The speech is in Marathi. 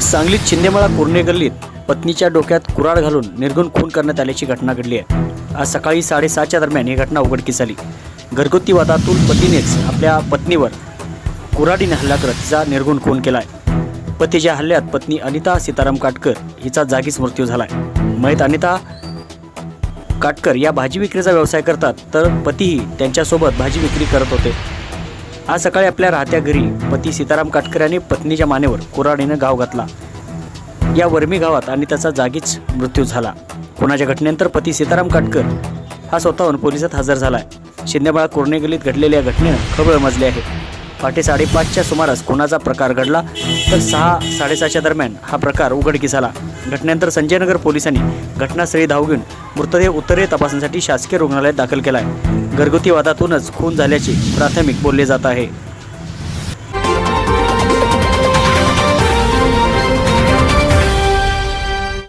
सांगलीत शिंदेमळा कुर्णे गल्लीत पत्नीच्या डोक्यात कुराड घालून निर्गुण खून करण्यात आल्याची घटना घडली आहे. आज सकाळी साडेसहाच्या दरम्यान ही घटना उघडकीस आली. घरगुती वादातून पतीनेच आपल्या पत्नीवर कुराडीने हल्ला करत तिचा निर्गुण खून केला आहे पतीच्या हल्ल्यात पत्नी अनिता सीताराम काटकर हिचा जागीच मृत्यू झाला आहे मयत अनिता काटकर या भाजी विक्रीचा व्यवसाय करतात तर पतीही त्यांच्यासोबत भाजी विक्री करत होते. आज सकाळी आपल्या राहत्या घरी पती सीताराम काटकर यांनी पत्नीच्या मानेवर कुऱ्हाडीनं गाव घातला. या वर्मी गावात आणि त्याचा जागीच मृत्यू झाला. खुनाच्या घटनेनंतर पती सीताराम काटकर हा स्वतःहून पोलिसात हजर झाला आहे शिंदेबाळा कोरणे गलीत घडलेल्या या घटनेनं खबळ मजली आहे. पहाटे साडेपाचच्या सुमारास खुनाचा प्रकार घडला तर सहा साडेसहाच्या दरम्यान हा प्रकार उघडकीस आला. घटनेनंतर संजयनगर पोलिसांनी घटनास्थळी धाव घेऊन मृतदेह उत्तरे तपासण्यासाठी शासकीय रुग्णालयात दाखल केला आहे घरगुती वादातूनच खून झाल्याचे प्राथमिक बोलले जात आहे.